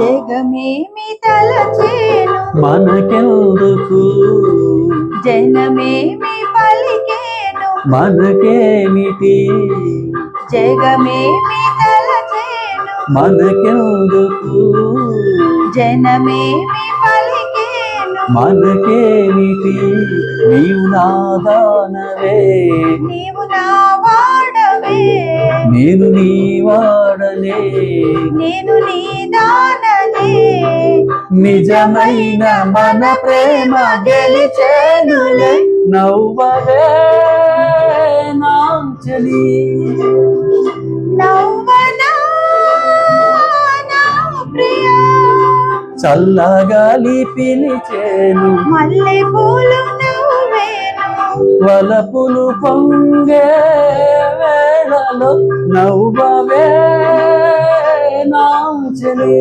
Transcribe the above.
జగమేమి తలచేను? మనకెందుకు? జనమేమి పలికేను? మనకేమిటి? జగమేమి తలచేను? మనకెందుకు? జనమేమి పలికేను? మనకేమిటి? నీవు నాదానవే నీవు నా వాడవే. నేను నీ నేను నీ దాననే. నిజమైన మన ప్రేమ గెలిచేనులే. నవ్వవే నాంచలి నవ్వనా? నా ప్రియా. చల్లగాలి పిలిచేను మల్లె పూలు వలపులు పొంగే నవ్వవే నాంచలి